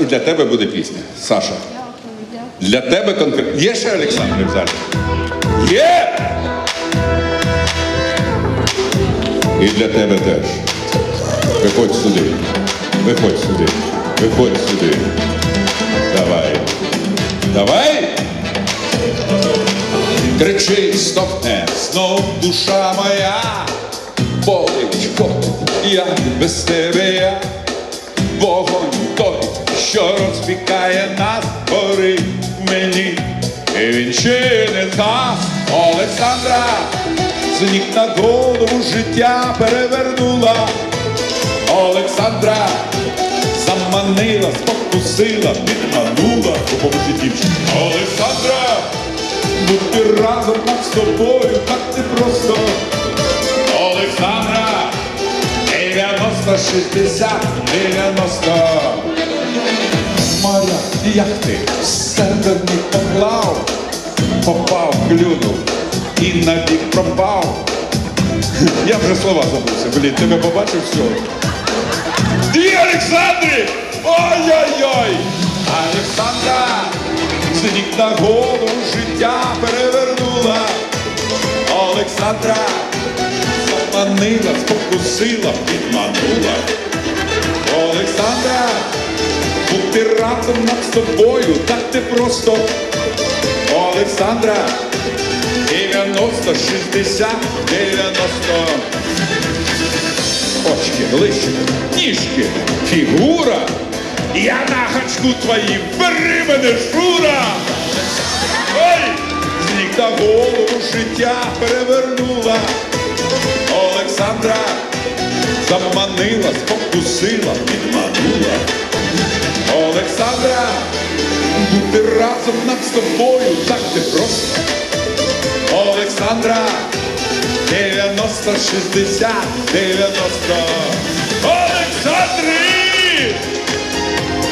І для тебе буде пісня. Саша. Для тебе конкретно. Є ще Олександр в залі? Є! І для тебе теж. Виходь сюди. Виходь сюди. Виходь сюди. Давай. Давай! Кричить, стогне, знов душа моя, болить, ходить, як без тебе я, вогонь той, що розпікає нас, горить мені, і він ще не згас Олександра, з ніг на голову життя перевернула, Олександра, заманила, спокусила, підманула, допоможи дівчині. Олександра, бути разом нам з тобою, так не просто. Олександра, 90, 60, 90. Як ти себе не поклав, попав, клюнув і навік пропав. Я вже слова забувся, блін, тебе побачив все. Дві Олександри! Ой-ой-ой! Олександра! З на голову життя перевернула. Олександра! Заманила, спокусила, підманула. Олександра! Бути разом над з тобою, так не просто. Олександра! 90, 60, 90. Очки, лищики, ніжки, фігура. Я на гачку твоїм, бери мене, Шура! Ой! З ніг голову життя перевернула. Олександра заманила, спокусила, підманула. Бути разом над з тобою так не просто. Олександра, 90, 60, 90. Олександри!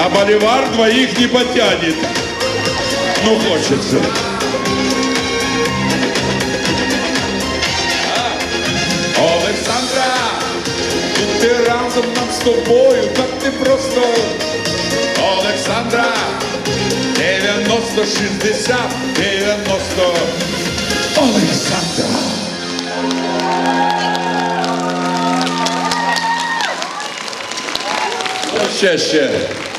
А боливар двоих не потянет. Ну, хочется. Олександра, бути разом нам з тобою так не просто. Олександра, 90, 60, 90. Олександра. Ще, ще.